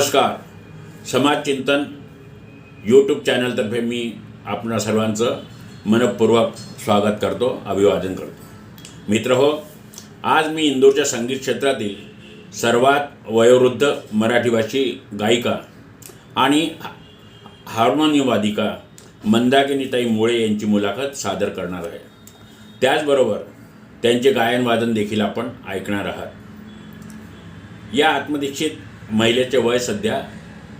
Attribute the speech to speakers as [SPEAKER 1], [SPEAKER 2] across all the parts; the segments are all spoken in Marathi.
[SPEAKER 1] नमस्कार. समाजचिंतन यूट्यूब चॅनलतर्फे मी आपणा सर्वांचं मनपूर्वक स्वागत करतो अभिवादन करतो. मित्र हो आज मी इंदूरच्या संगीत क्षेत्रातील सर्वात वयोवृद्ध मराठीभाषी गायिका आणि हार्मोनियवादिका हार्मोनियम वादिका मंदाकिनीताई मुळे यांची मुलाखत सादर करणार आहे. त्याचबरोबर त्यांचे गायन वादन देखील आपण ऐकणार आहात. या आत्मदीक्षित महिलेचे वय सध्या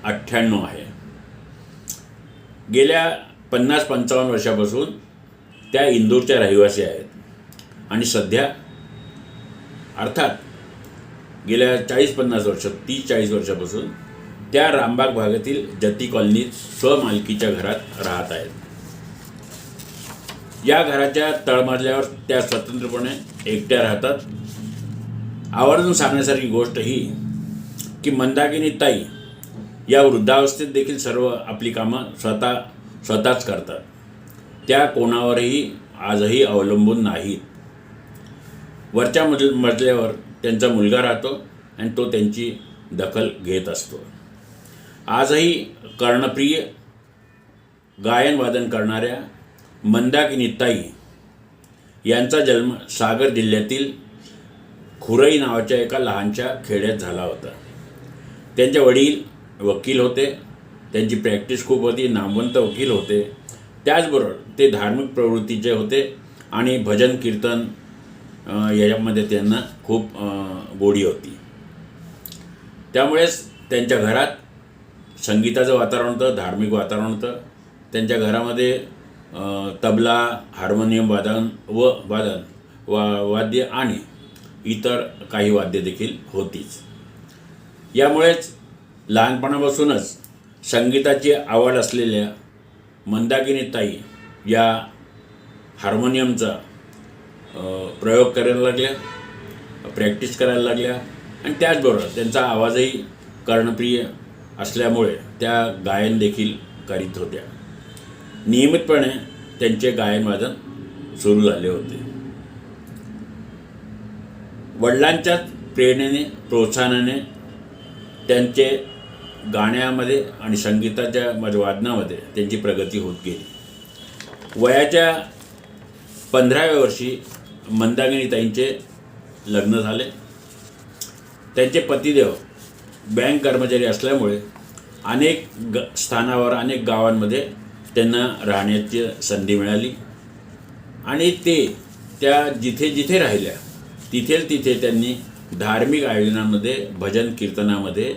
[SPEAKER 1] अठ्ठ्याण्णव आहे. गेल्या पन्नास पंचावन्न वर्षापासून त्या इंदूरच्या रहिवासी आहेत. आणि सध्या अर्थात गेल्या चाळीस पन्नास वर्ष तीस चाळीस वर्षापासून त्या रामबाग भागातील जती कॉलनीत स्वमालकीच्या घरात राहत आहेत. या घराच्या तळमजल्यावर त्या स्वतंत्रपणे एकट्या राहतात. आवर्जून सांगण्यासारखी गोष्ट ही की मंदागिनी ताई या वृद्धावस्थेत देखील सर्व आपली कामं स्वतः स्वतःच करतात. त्या कोणावरही आजही अवलंबून नाहीत. वरच्या मज मजल्यावर त्यांचा मुलगा राहतो आणि तो त्यांची दखल घेत असतो. आजही कर्णप्रिय गायनवादन करणाऱ्या मंदाकिनी ताई यांचा जन्म सागर जिल्ह्यातील खुरई नावाच्या एका लहानशा खेड्यात झाला होता. त्यांचे वडील वकील होते त्यांची प्रॅक्टिस खूप होती नामवंत वकील होते. त्याचबरोबर ते धार्मिक प्रवृत्तीचे होते आणि भजन कीर्तन याच्यामध्ये त्यांना खूप गोडी होती. त्यामुळेच त्यांच्या घरात संगीताचं वातावरण होतं धार्मिक वातावरण होतं. त्यांच्या घरामध्ये तबला हार्मोनियम वादन व वादन वा वाद्य आणि इतर काही वाद्य देखील होतीच. यामुळेच लहानपणापासूनच संगीताची आवड असलेल्या मंदाकिनी ताई या हार्मोनियमचा प्रयोग करायला लागल्या प्रॅक्टिस करायला लागल्या आणि त्याचबरोबर त्यांचा आवाजही कर्णप्रिय असल्यामुळे त्या गायन देखील करीत होत्या. नियमितपणे त्यांचे गायन वादन सुरू झाले होते. वडिलांच्याच प्रेरणेने प्रोत्साहनाने त्यांचे गाण्यामध्ये आणि संगीताच्या मज वादनामध्ये त्यांची प्रगती होत गेली. वयाच्या पंधराव्या वर्षी मंदागिनीताईंचे लग्न झाले. त्यांचे पतिदेव बँक कर्मचारी असल्यामुळे अनेक ग स्थानावर अनेक गावांमध्ये त्यांना राहण्याची संधी मिळाली. आणि ते त्या जिथे जिथे राहिल्या तिथेल तिथे त्यांनी धार्मिक आयोजनामध्ये भजन कीर्तनामध्ये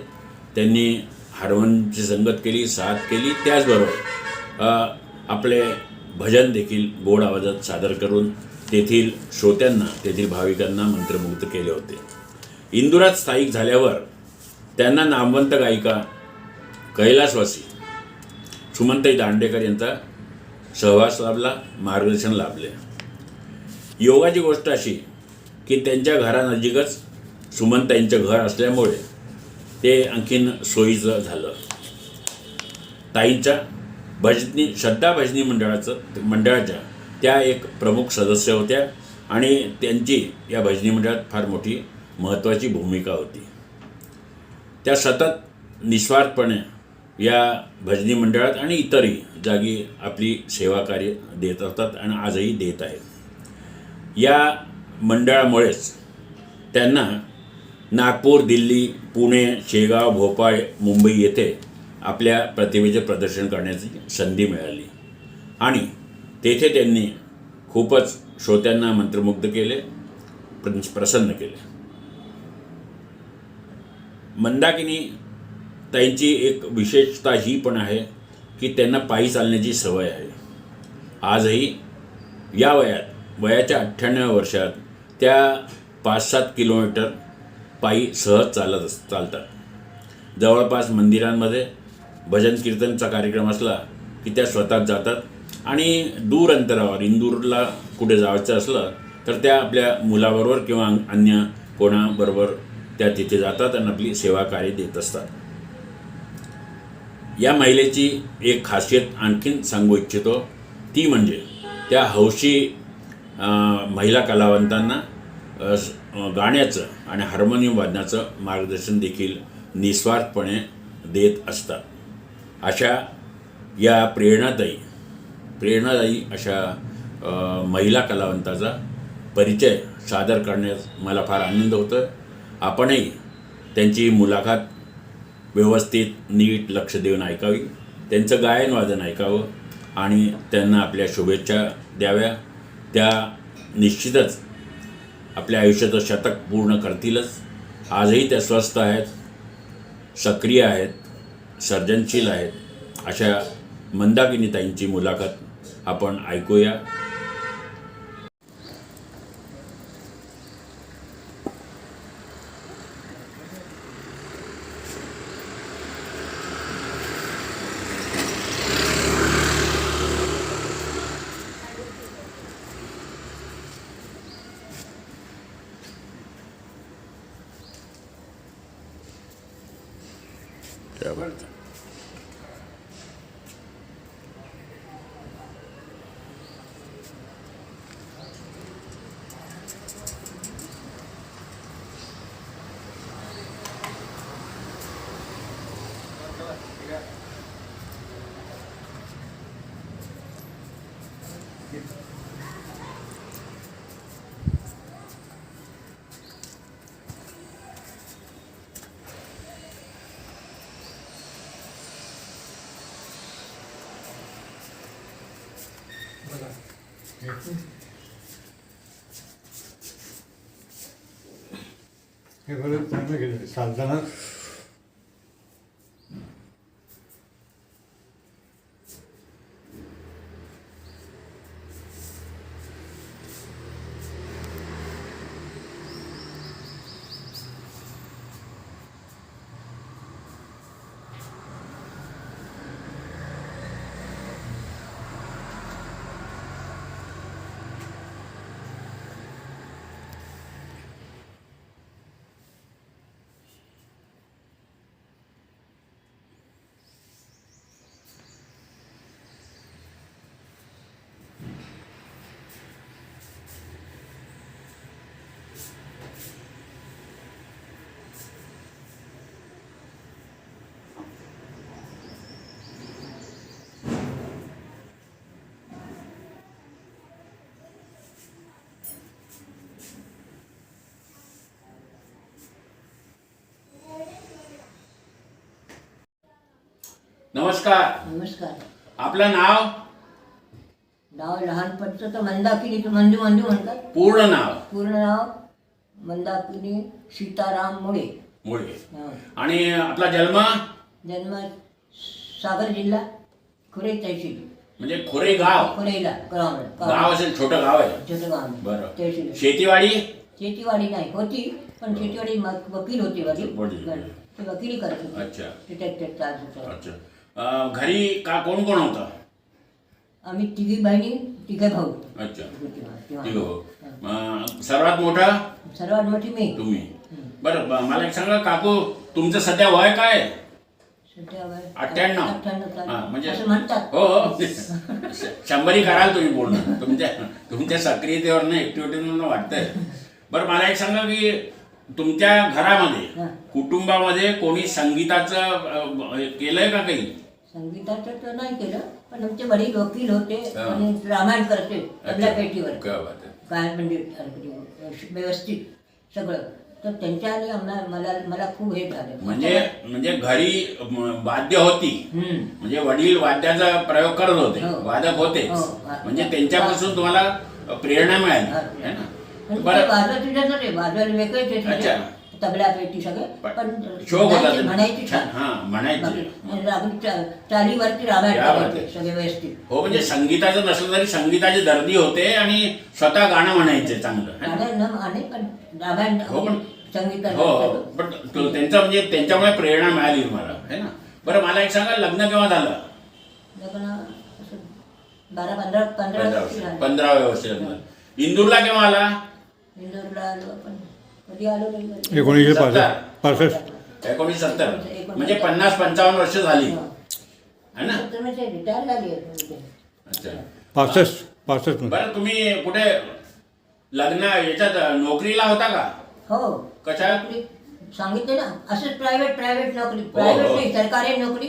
[SPEAKER 1] त्यांनी हार्मोनियमची संगत केली साथ केली. त्याचबरोबर आपले भजन देखील गोड आवाजात सादर करून तेथील श्रोत्यांना तेथील भाविकांना मंत्रमुग्ध केले होते. इंदुरात स्थायिक झाल्यावर त्यांना नामवंत गायिका कैलासवासी सुमंताई दांडेकर यांचा सहवास लाभला मार्गदर्शन लाभले. योगाची गोष्ट अशी की त्यांच्या घरानजीकच सुमनताईंचं घर असल्यामुळे ते आणखीन सोयीचं झालं. ताईंच्या भजनी श्रद्धा भजनी मंडळाचं मंडळाच्या त्या एक प्रमुख सदस्य होत्या आणि त्यांची या भजनी मंडळात फार मोठी महत्त्वाची भूमिका होती. त्या सतत निस्वार्थपणे या भजनी मंडळात आणि इतरही जागी आपली सेवा कार्य देत असतात आणि आजही देत आहेत. या मंडळामुळेच त्यांना नागपूर दिल्ली पुणे शेगाव भोपाळ मुंबई येथे आपल्या प्रतिभेचे प्रदर्शन करण्याची संधी मिळाली. आणि तेथे त्यांनी खूपच श्रोत्यांना मंत्रमुग्ध केले प्र- प्रसन्न केले. मंदाकिनी त्यांची एक विशेषता ही पण आहे की त्यांना पायी चालण्याची सवय आहे. आजही या वयात वयाच्या अठ्ठ्याण्णव वर्षात त्या पाच सात किलोमीटर पायी सहज चालत अस चालतात. जवळपास मंदिरांमध्ये भजन कीर्तनचा कार्यक्रम असला की त्या स्वतःच जातात आणि दूर अंतरावर इंदूरला कुठे जायचं असलं तर त्या आपल्या मुलाबरोबर किंवा अन्य कोणाबरोबर त्या तिथे जातात आणि आपली सेवा कार्य देत असतात. या महिलेची एक खासियत आणखीन सांगू इच्छितो ती म्हणजे त्या हौशी महिला कलावंतांना गाण्याचं आणि हार्मोनियम वादनाचं मार्गदर्शन देखील निस्वार्थपणे देत असतात. अशा या प्रेरणादायी प्रेरणादायी अशा महिला कलावंताचा परिचय सादर करण्यास मला फार आनंद होतो आपणही त्यांची मुलाखत व्यवस्थित नीट लक्ष देऊन ऐकावी त्यांचं गायन वादन ऐकावं आणि त्यांना आपल्या शुभेच्छा द्याव्या. त्या निश्चितच आपल्या आयुष्याचं शतक पूर्ण करतीलच. आजही त्या स्वस्थ आहेत सक्रिय आहेत सर्जनशील आहेत. अशा मंदाकिनीताईंची मुलाखत आपण ऐकूया क्या बात है.
[SPEAKER 2] हे बरं चांगलं केलं. चालताना
[SPEAKER 1] नमस्कार.
[SPEAKER 3] नमस्कार.
[SPEAKER 1] आपलं नाव?
[SPEAKER 3] नाव लहानपणचं तर मंदाकिनी मंजू मंजू म्हणतात.
[SPEAKER 1] पूर्ण नाव?
[SPEAKER 3] पूर्ण नाव मंदाकिनी सीताराम मुळे.
[SPEAKER 1] मुळे.
[SPEAKER 3] हं.
[SPEAKER 1] आणि आपला जन्म?
[SPEAKER 3] जन्म सागर जिल्हा खुरे तहसील.
[SPEAKER 1] म्हणजे खोरे गाव.
[SPEAKER 3] खुरेला गाव.
[SPEAKER 1] गाव असेल छोटं गाव आहे.
[SPEAKER 3] छोटं गाव.
[SPEAKER 1] बरं.
[SPEAKER 3] तहसील.
[SPEAKER 1] शेतीवाडी?
[SPEAKER 3] शेतीवाडी नाही होती पण शेतीवाडी म- वकील होते वकील
[SPEAKER 1] वडील.
[SPEAKER 3] ते वकिली करत होते.
[SPEAKER 1] अच्छा.
[SPEAKER 3] ते ट्रॅक्टर चालत होतं.
[SPEAKER 1] अच्छा. अं, घरी का कोण कोण होतं?
[SPEAKER 3] आम्ही तिघी बहिणी तिघे भाऊ.
[SPEAKER 1] अच्छा. ठीक हो अं, सर्वात मोठा?
[SPEAKER 3] सर्वात मोठी मी.
[SPEAKER 1] तुम्ही. बरं ब- मला एक सांगा काकू तुमचं सध्या वय काय?
[SPEAKER 3] सध्या वय-
[SPEAKER 1] अठ्ठ्याण्णव. हा, म्हणजे
[SPEAKER 3] असं म्हणतात.
[SPEAKER 1] हो हो. श- शंभरी कराल तुम्ही पूर्ण तुमच्या तुमच्या सक्रियतेवरनं ऍक्टिव्हिटीवरनं वाटतंय. बरं मला एक सांगा की तुमच्या घरामध्ये
[SPEAKER 3] हा.
[SPEAKER 1] कुटुंबामध्ये कोणी संगीताचं अं, केलंय का काही?
[SPEAKER 3] संगीताचं तर नाही केलं पण आमचे वडील वकील होते
[SPEAKER 1] हा.
[SPEAKER 3] आणि रामायण करते तबला
[SPEAKER 1] अच्छा.
[SPEAKER 3] पेटीवर
[SPEAKER 1] क्या बात आहे.
[SPEAKER 3] काय म्हणजे अगदी व्यवस्थित सगळं तर त्यांच्याने आम्हाला मला मला खूप हे झालं
[SPEAKER 1] म्हणजे म्हणजे घरी म, वाद्य होती
[SPEAKER 3] हम्म.
[SPEAKER 1] म्हणजे वडील वाद्याचा प्रयोग करत होते
[SPEAKER 3] हो.
[SPEAKER 1] वादक होते
[SPEAKER 3] हो,
[SPEAKER 1] म्हणजे त्यांच्यापासून तुम्हाला प्रेरणा मिळाली
[SPEAKER 3] हा.
[SPEAKER 1] है ना
[SPEAKER 3] आणि ते
[SPEAKER 1] बरं
[SPEAKER 3] वाजवायचे ते वाजवायला वेगळेच. तबला पेटी सगळे पण
[SPEAKER 1] शोक होता
[SPEAKER 3] म्हणायचे- छान
[SPEAKER 1] हा म्हणायची.
[SPEAKER 3] बाकी अगदी चा- चालीवरती रामायण
[SPEAKER 1] क्या
[SPEAKER 3] करायचे. सगळे व्यवस्थित.
[SPEAKER 1] हो म्हणजे संगीताचं नसलं तरी संगीताचे दर्दी होते आणि स्वतः गाणं म्हणायचे चांगलं. है ना?
[SPEAKER 3] गाणं न आणि पण रामायण
[SPEAKER 1] हो, पण-
[SPEAKER 3] संगीत
[SPEAKER 1] हो हो. पण तो- त्यांचं म्हणजे त्यांच्यामुळे प्रेरणा मिळाली तुम्हाला. है ना? बरं मला एक सांगा लग्न केव्हा झालं?
[SPEAKER 3] लग्न असं बारा पंधरा पंधरा
[SPEAKER 1] पंधरा
[SPEAKER 3] वर्ष.
[SPEAKER 1] वर्ष
[SPEAKER 3] झाली.
[SPEAKER 1] पंधराव्या वर्षी लग्न इंदूरला केव्हा आला?
[SPEAKER 3] इंदोरला आलो आपण कधी आलो नाही घरी.
[SPEAKER 2] एकोणीसशे
[SPEAKER 1] सत्तर.
[SPEAKER 2] पासष्ट. पासष्ट
[SPEAKER 1] एकोणीस सत्तर. म्हणजे पन्नास पंचावन्न वर्ष झाली.
[SPEAKER 3] हा.
[SPEAKER 1] है ना?
[SPEAKER 3] सत्तर रिटायर झाली आहे.
[SPEAKER 1] अच्छा.
[SPEAKER 2] पासष्ट पासष्टमध्ये
[SPEAKER 1] बरं तुम्ही कुठे लग्न याच्यात नोकरीला होता का?
[SPEAKER 3] हो? आपली सांगितलं ना. असंच प्रायव्हेट प्रायव्हेट नोकरी.
[SPEAKER 1] हो,
[SPEAKER 3] प्रायव्हेट
[SPEAKER 1] हो.
[SPEAKER 3] नाही सरकारी नोकरी.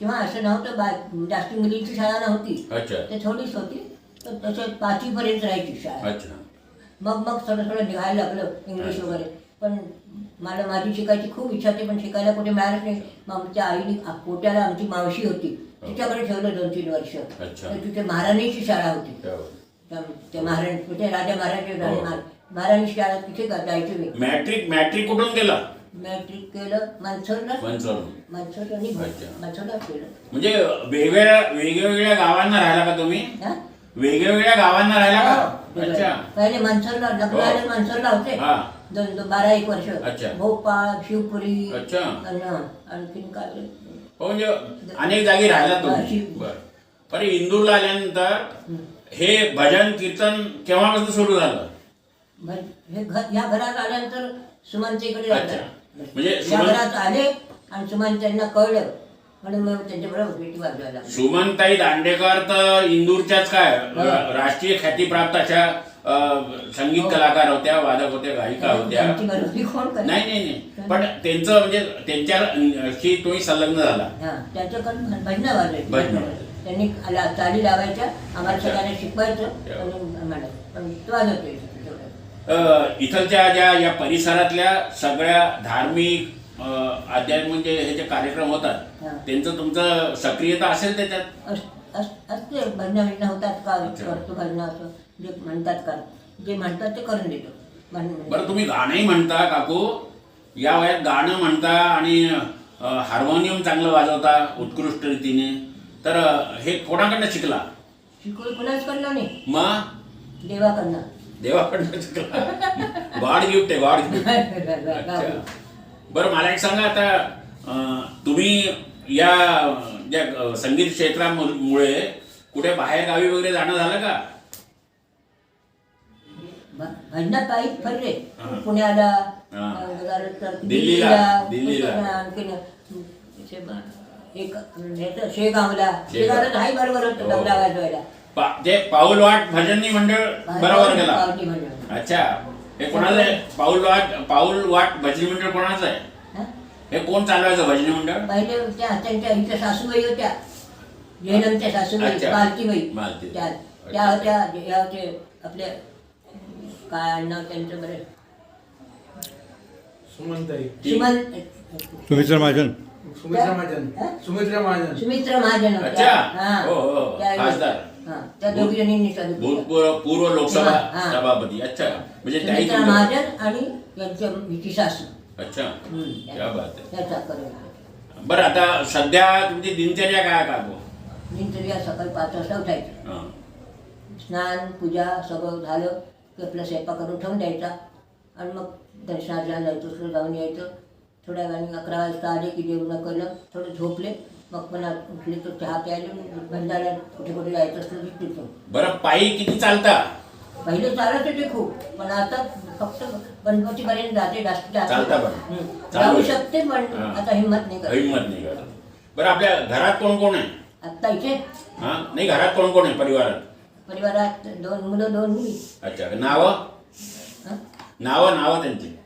[SPEAKER 3] तेव्हा असं नव्हतं बा जास्त मुलींची शाळा नव्हती.
[SPEAKER 1] अच्छा.
[SPEAKER 3] ते थोडीच होती. तर तसं पाचवीपर्यंत राहायची शाळा.
[SPEAKER 1] अच्छा.
[SPEAKER 3] मग मग थोडं थोडं निघायला लागलं इंग्लिश. वगैरे. पण मला माझी शिकायची खूप इच्छा होती पण शिकायला कुठे मिळालं नाही. मग आमच्या आईने पोट्याला आमची मावशी होती. तिच्याकडे ठेवलं दोन तीन वर्ष. तर तिथे महाराणीची शाळा होती.
[SPEAKER 1] त्यावर.
[SPEAKER 3] त्या- महाराणी कुठे? राजा महाराज
[SPEAKER 1] हो.
[SPEAKER 3] महाराणी शाळा तिथे का जायचे मी.
[SPEAKER 1] मॅट्रिक मॅट्रिक कुठून केलं?
[SPEAKER 3] मॅट्रिक केलं केलं.
[SPEAKER 1] म्हणजे वेगवेगळ्या वेगवेगळ्या गावांना राहिला का तुम्ही?
[SPEAKER 3] हा?
[SPEAKER 1] वेगवेगळ्या गावांना राहिला
[SPEAKER 3] हो,
[SPEAKER 1] का. अच्छा.
[SPEAKER 3] पहिले मानसोरला लग्न
[SPEAKER 1] हो.
[SPEAKER 3] आलं मानसोरला होते.
[SPEAKER 1] हा.
[SPEAKER 3] दोन दोन बारा एक वर्ष.
[SPEAKER 1] अच्छा.
[SPEAKER 3] भोपाळ शिवपुरी.
[SPEAKER 1] अच्छा.
[SPEAKER 3] आणि आणखीन काय?
[SPEAKER 1] हो म्हणजे अनेक जागी राहिला
[SPEAKER 3] हा,
[SPEAKER 1] तुम्ही बर. बरं इंदूरला आल्यानंतर हे भजन कीर्तन केव्हापासून सुरू झालं?
[SPEAKER 3] हे घर या घरात आल्यानंतर सुमनच्या इकडे
[SPEAKER 1] अच्छा.
[SPEAKER 3] राहतात
[SPEAKER 1] म्हणजे
[SPEAKER 3] या
[SPEAKER 1] सुमन-
[SPEAKER 3] घरात आले आणि सुमन त्यांना कळलं. म्हणून मग त्यांच्याबरोबर भेटी वाजवायला लागली.
[SPEAKER 1] सुमनताई दांडेकर तर इंदूरच्याच काय
[SPEAKER 3] हो.
[SPEAKER 1] राष्ट्रीय ख्यातीप्राप्त अशा अ, संगीत कलाकार होत्या वादक होत्या गायिका होत्या
[SPEAKER 3] त्यांची बरोबरी कोण करेल?
[SPEAKER 1] नाही नाही नाही पण त्यांचं म्हणजे त्यांच्याशी तुम्ही संलग्न झाला
[SPEAKER 3] हा भजनं वाजवायची. त्यांनी आला चाली लावायच्या आम्हाला
[SPEAKER 1] अच्छा.
[SPEAKER 3] सगळ्यांना शिकवायचं. आणि आम्हाला पण तो वाजवतोय तेवढं.
[SPEAKER 1] अ, इथलच्या ज्या या परिसरातल्या सगळ्या धार्मिक अ, आध्यात्मिक म्हणजे हे जे कार्यक्रम होतात
[SPEAKER 3] हा.
[SPEAKER 1] त्यांचं तुमचं सक्रियता असेल त्याच्यात?
[SPEAKER 3] अस- अस- असते. भजनं बिजनं होतात का
[SPEAKER 1] अच्छा.
[SPEAKER 3] करतो भजनं असं जे म्हणतात का जे म्हणतात ते करून देतो.
[SPEAKER 1] बरं तुम्ही गाणंही म्हणता काकू. या वयात गाणं म्हणता आणि अ, हार्मोनियम चांगलं वाजवता उत्कृष्ट रीतीने. तर अ, हे कोणाकडनं शिकला?
[SPEAKER 3] शिकवू कुणाच करणार नाही?
[SPEAKER 1] मग?
[SPEAKER 3] देवाकडनं.
[SPEAKER 1] देवाकडनं शिकला. गॉड गिफ्ट आहे गॉड गिफ्ट. अच्छा. बरं मला एक सांगा आता तुम्ही या ज्या संगीत क्षेत्रामुळे कुठे बाहेर गावी वगैरे जाणं झालं का
[SPEAKER 3] भ- भजनात काही फरले
[SPEAKER 1] हा.
[SPEAKER 3] पुण्याला
[SPEAKER 1] हा. दिल्लीला, दिल्लीला.
[SPEAKER 3] आणखीन शेगावला शेगावला हाही बरोबर होतं
[SPEAKER 1] हो.
[SPEAKER 3] तबला वाजवायला
[SPEAKER 1] ते पाऊल वाट भजनी मंडळ बरोबर
[SPEAKER 3] म्हणून.
[SPEAKER 1] अच्छा हे कोणाचं आहे पाऊल वाट पाऊल वाट भजनी मंडळ कोणाचं आहे
[SPEAKER 3] हा?
[SPEAKER 1] हे कोण चालवायचं भजनी मंडळ
[SPEAKER 3] पहिले त्या त्यांच्या इथं सासूबाई होत्या जैनमच्या सासूबाई
[SPEAKER 1] अच्छा.
[SPEAKER 3] मालतीबाई
[SPEAKER 1] मालती.
[SPEAKER 3] त्या त्या होत्या या होते आपल्या काय आडनाव त्यांचं बरं
[SPEAKER 4] सुमनताई
[SPEAKER 3] सुमन
[SPEAKER 2] सुमित्रा महाजन
[SPEAKER 4] सुमित्रा महाजन
[SPEAKER 3] हा?
[SPEAKER 4] सुमित्रा महाजन
[SPEAKER 3] सुमित्रा महाजन होत्या.
[SPEAKER 1] अच्छा.
[SPEAKER 3] हा.
[SPEAKER 1] हो, हो.
[SPEAKER 3] त्या-
[SPEAKER 1] खासदार.
[SPEAKER 3] हा. त्या दोघी जणींनी चालू केलं.
[SPEAKER 1] भूतपूर्व पूर्व लोकसभा
[SPEAKER 3] हा, हा.
[SPEAKER 1] सभापती अच्छा म्हणजे त्याही
[SPEAKER 3] सुमित्रा
[SPEAKER 1] तुमच्या-
[SPEAKER 3] महाजन आणि त्यांच्या हिची सासू
[SPEAKER 1] अच्छा
[SPEAKER 3] हम्म.
[SPEAKER 1] क्या बात आहे
[SPEAKER 3] त्याचा करून
[SPEAKER 1] बरं आता सध्या तुमची दिनचर्या काय काकू
[SPEAKER 3] दिनचर्या सकाळी पाच वाजता उठायचं. स्नान पूजा सगळं झालं की आपला स्वयंपाक करून ठेवून द्यायचा आणि मग दर्शनाला जायचं जाऊन यायचं थोड्या वेळाने अकरा वाजता आले की जेवण केलं थोडं झोपले मग पुन्हा उठले तर चहा प्यायले बंधायला कुठे कुठे जायचं असलं की
[SPEAKER 1] बरं पायी किती चालता?
[SPEAKER 3] पहिले चालत होते खूप पण आता फक्त गणपतीपर्यंत जाते जास्त
[SPEAKER 1] चालता पण. चालू
[SPEAKER 3] जाऊ
[SPEAKER 1] आहे.
[SPEAKER 3] शकते पण
[SPEAKER 1] हा.
[SPEAKER 3] आता हिंमत नाही करत.
[SPEAKER 1] हिंमत नाही करत. बरं आपल्या घरात कोण कोण आहे?
[SPEAKER 3] आत्ता इथे?
[SPEAKER 1] हा? नाही घरात कोण कोण आहे परिवारात?
[SPEAKER 3] परिवारात दोन मुलं दोन मुली.
[SPEAKER 1] अच्छा नावं?
[SPEAKER 3] हं?
[SPEAKER 1] नावं नावं त्यांची?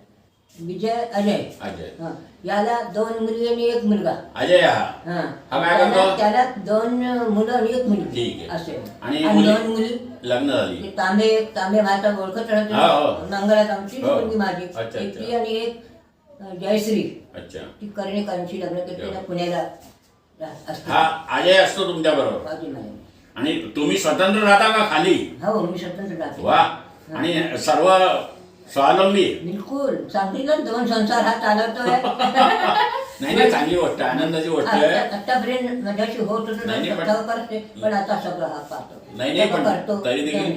[SPEAKER 3] विजय अजय.
[SPEAKER 1] अजय.
[SPEAKER 3] हं. याला दोन मुली आणि एक मुलगा
[SPEAKER 1] अजय हा
[SPEAKER 3] हं.
[SPEAKER 1] हा काय
[SPEAKER 3] त्याला
[SPEAKER 1] करतो?
[SPEAKER 3] त्याला दोन मुलं आणि एक मुलगी
[SPEAKER 1] ठीक आहे.
[SPEAKER 3] असे
[SPEAKER 1] आणि
[SPEAKER 3] आणि
[SPEAKER 1] मुली?
[SPEAKER 3] दोन मुली
[SPEAKER 1] लग्न झाली
[SPEAKER 3] ते तांबे तांबे भाता ओळखत
[SPEAKER 1] हा, हो.
[SPEAKER 3] राहतो मंगळात आमची
[SPEAKER 1] हो.
[SPEAKER 3] मुलगी माझी
[SPEAKER 1] अच्छा,
[SPEAKER 3] एक. ती आणि एक अं, जयश्री
[SPEAKER 1] अच्छा
[SPEAKER 3] ती कर्णिकांची लग्न
[SPEAKER 1] हो.
[SPEAKER 3] पुण्याला रा- असते
[SPEAKER 1] हा अजय असतो तुमच्या बरोबर
[SPEAKER 3] बाजू माझ्या.
[SPEAKER 1] आणि तुम्ही स्वतंत्र राहता का खाली
[SPEAKER 3] हो मी स्वतंत्र राहते
[SPEAKER 1] वा आणि सर्व स्वावलंबी
[SPEAKER 3] बिलकुल. सांगितलं ना, दोन संसार हा चालवतोय.
[SPEAKER 1] नाही नाही चांगली गोष्ट आहे, आनंदाची गोष्ट आहे.
[SPEAKER 3] आता- आतापर्यंत माझ्याशी होत होतं
[SPEAKER 1] नाही, नाही, पण-
[SPEAKER 3] स्वतः करते पण आता सगळं हा पाहतो.
[SPEAKER 1] नाही, नाही,
[SPEAKER 3] सगळं
[SPEAKER 1] पण
[SPEAKER 3] करतो.
[SPEAKER 1] तरी देखील.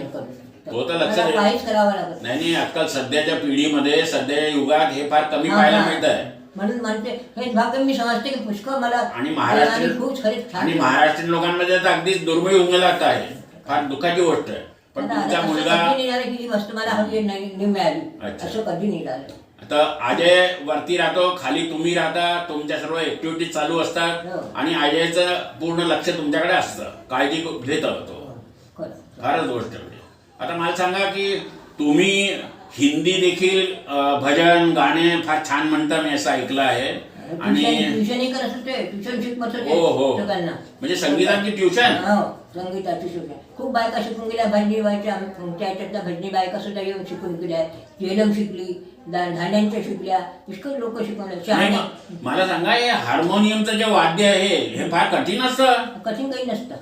[SPEAKER 1] तो तर लक्षात
[SPEAKER 3] मला. काहीच करावं लागत
[SPEAKER 1] नाही. नाही आजकाल सध्याच्या पिढीमध्ये सध्याच्या युगात हे फार कमी पाहायला. मिळत आहे
[SPEAKER 3] म्हणून म्हणते हे भाग मी समजते की पुष्कळ मला
[SPEAKER 1] आणि महाराष्ट्र
[SPEAKER 3] खूप खरीच छान
[SPEAKER 1] आणि महाराष्ट्रीयन लोकांमध्ये तर अगदीच दुर्मिळ होऊन गेला आता आहे. फार दुःखाची गोष्ट आहे. पण तुमचा मुलगा
[SPEAKER 3] कधी निघालं की ही वस्तू मला हवी नाही नाही मिळाली
[SPEAKER 1] अच्छा.
[SPEAKER 3] असं कधी निघालं?
[SPEAKER 1] आता अजय वरती राहतो खाली तुम्ही राहता तुमच्या सर्व ऍक्टिव्हिटी चालू असतात
[SPEAKER 3] हो.
[SPEAKER 1] आणि अजयचं पूर्ण लक्ष तुमच्याकडे असतं. काळजी घेत तो.
[SPEAKER 3] खरं.
[SPEAKER 1] फारच गोष्ट म्हणजे आता मला सांगा की तुम्ही हिंदी देखील अ, भजन गाणे फार छान म्हणता मी असं ऐकलं आहे. आणि
[SPEAKER 3] ट्युशनही करत होते ट्युशन शिकवत होते
[SPEAKER 1] हो हो.
[SPEAKER 3] सगळ्यांना
[SPEAKER 1] म्हणजे संगीताची ट्युशन
[SPEAKER 3] हो. संगीताची शिकल्या खूप बायका शिकून गेल्या भजनी व्हायच्या आमच्या याच्यातल्या भजनी बायका सुद्धा येऊन शिकून गेल्या जेलम शिकली धांड्यांच्या शिकल्या पुष्कळ लोक शिकवले
[SPEAKER 1] नाही
[SPEAKER 3] शहाणे.
[SPEAKER 1] म- मला सांगा हे हार्मोनियमचं जे वाद्य आहे हे फार कठीण असतं?
[SPEAKER 3] कठीण काही नसतं.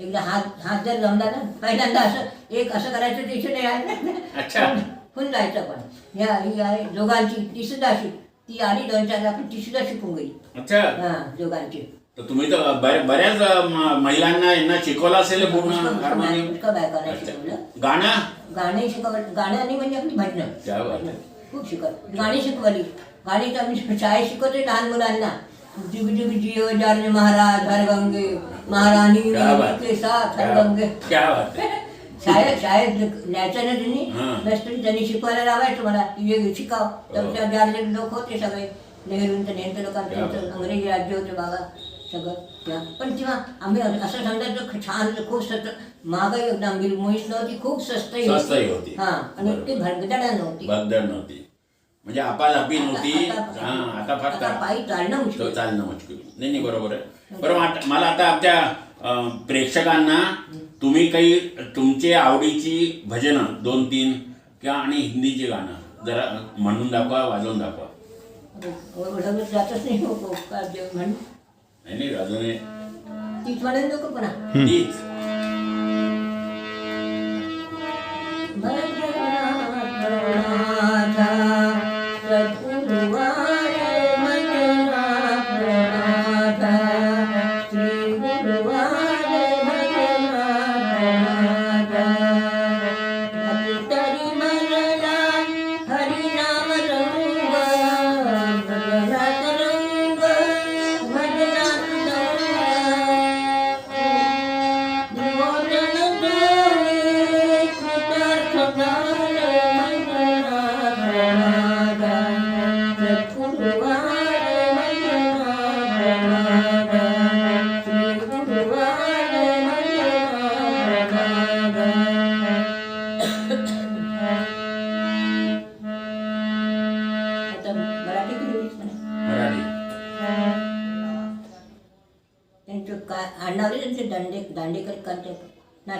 [SPEAKER 3] एकदा हात हात जर जमला ना पहिल्यांदा असं एक असं करायचं तिथे नाही आहे
[SPEAKER 1] अच्छा.
[SPEAKER 3] होऊन जायचं पण. या ही आहे जोगांची ती सुद्धा शिक ती आली दोन चार पण ती सुद्धा शिकून गेली.
[SPEAKER 1] अच्छा.
[SPEAKER 3] हा जोगांची
[SPEAKER 1] तर तुम्ही तर बऱ्या- बऱ्याच अ, महिलांना यांना शिकवलं असेल पूर्ण हार्मोनियम.
[SPEAKER 3] पुष्कळ बायकांना
[SPEAKER 1] अच्छा.
[SPEAKER 3] शिकवलं.
[SPEAKER 1] गाणं?
[SPEAKER 3] गाणे शिकवलं गाण्याने म्हणजे आपली भजनं
[SPEAKER 1] क्या बात
[SPEAKER 3] खूप शिकवली गाणी शिकवली. गाणी तर आम्ही शाळेत शिकवते लहान मुलांना. जुग जुग महाराज हर गंगे महाराणी
[SPEAKER 1] क्या बात
[SPEAKER 3] के साथ हर गंगे
[SPEAKER 1] क्या बात आहे.
[SPEAKER 3] शाळेत शाळेत न्यायचं ना त्यांनी?
[SPEAKER 1] हाँ.
[SPEAKER 3] नसतं त्यांनी शिकवायला लावायचं मला की हे शिकाव. तर त्या जार्ज लोक होते सगळे. नेहरूंचं लोकांचं अंग्रेज़ी राज्य होतं बाबा. सगळं पण तेव्हा आम्ही असं समजायचं छान खूप स्वस्त. महागाई गेली मुळीच नव्हती खूप स्वस्तही
[SPEAKER 1] स्वस्तही होती.
[SPEAKER 3] हा आणि
[SPEAKER 1] बरोबर.
[SPEAKER 3] ती भरगदाडा नव्हती.
[SPEAKER 1] बगदड नव्हती. म्हणजे आपाधापी नव्हती.
[SPEAKER 3] आता-
[SPEAKER 1] हा आता
[SPEAKER 3] पायी चालणं मुश्किल.
[SPEAKER 1] चालणं मुश्किल. नाही नाही बरोबर आहे. बरं आता- मला आता आपल्या प्रेक्षकांना तुम्ही काही तुमचे आवडीची भजनं दोन तीन किंवा आणि हिंदीची गाणं जरा म्हणून दाखवा वाजवून दाखवा.
[SPEAKER 3] एवढं जातच नाही हो, हो, का देव म्हण
[SPEAKER 1] नाही नाही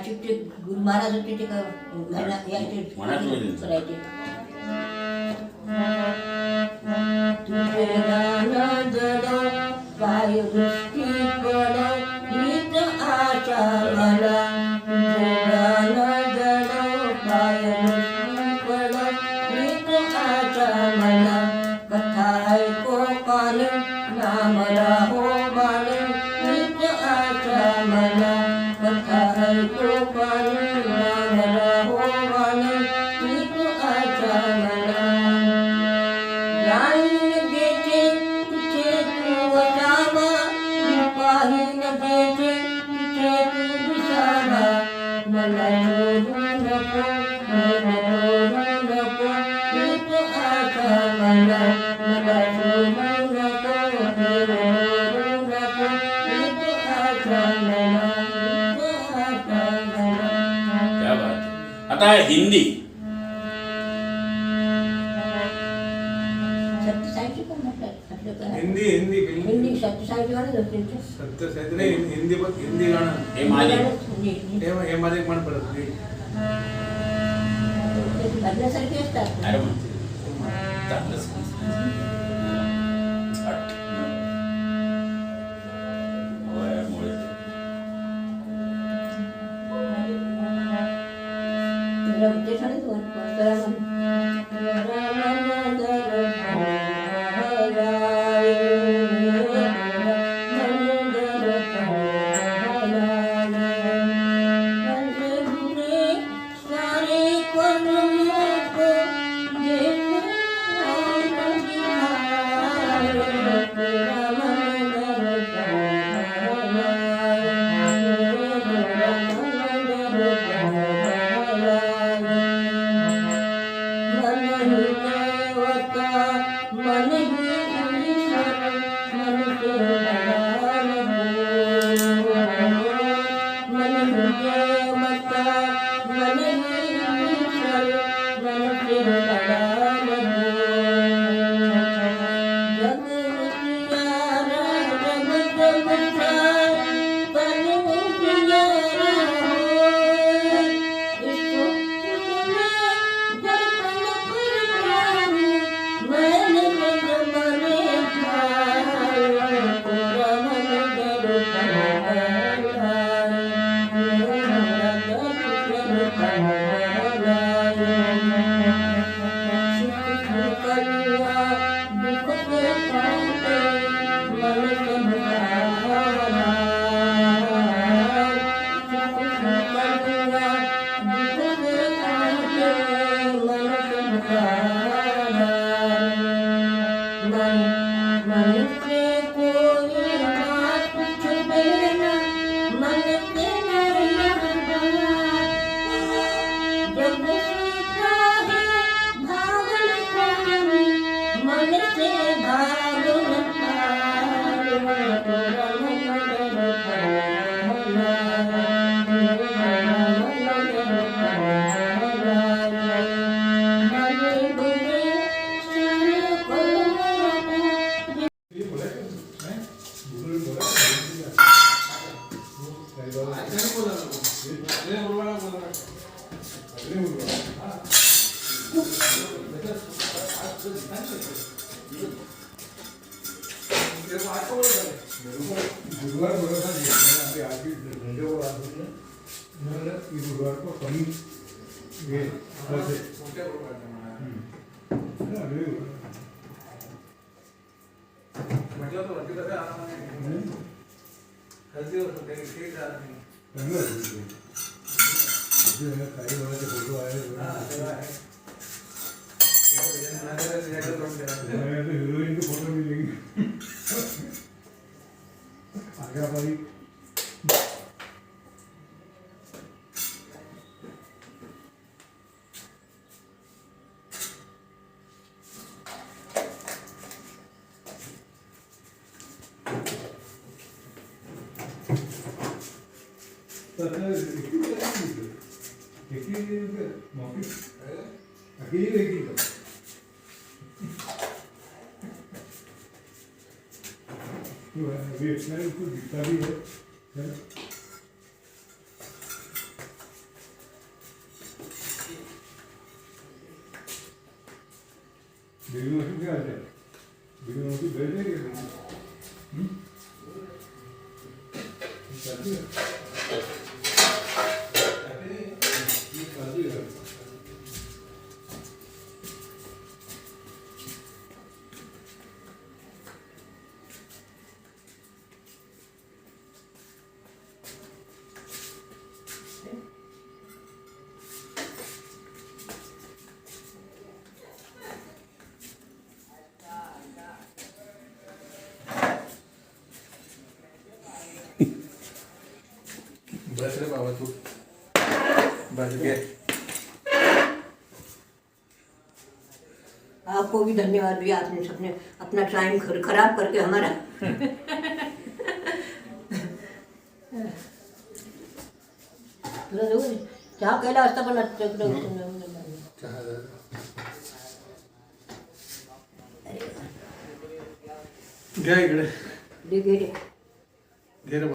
[SPEAKER 3] नाशिकचे गुरु महाराज होते ते. करायचे तुझे गाणं जडो पाय
[SPEAKER 1] आता हिंदी
[SPEAKER 3] पण?
[SPEAKER 4] हिंदी हिंदी
[SPEAKER 3] हिंदी.
[SPEAKER 4] सत्य साहित्य नाही हिंदी पण हिंदी गाणं
[SPEAKER 1] हे माझे
[SPEAKER 3] हिंदी- हिंदी.
[SPEAKER 4] हे हे माझे एक मन पडत नाही.
[SPEAKER 3] ते बघण्यासारखे असतात
[SPEAKER 1] अरे
[SPEAKER 2] गुरुवार बरोबर आपली आधी धंदेवर आलो ना की गुरुवार को कमी हे बसे. हा, लय होतं.
[SPEAKER 4] म्हटलं तर वरती कसं आरामाने
[SPEAKER 2] हम्म.
[SPEAKER 4] हल्दी होतं ते
[SPEAKER 2] इतना ही उसको दिखता भी है
[SPEAKER 3] आपको भी धन्यवाद भैया आपने सबने अपना टाइम खराब करके हमारा जय केला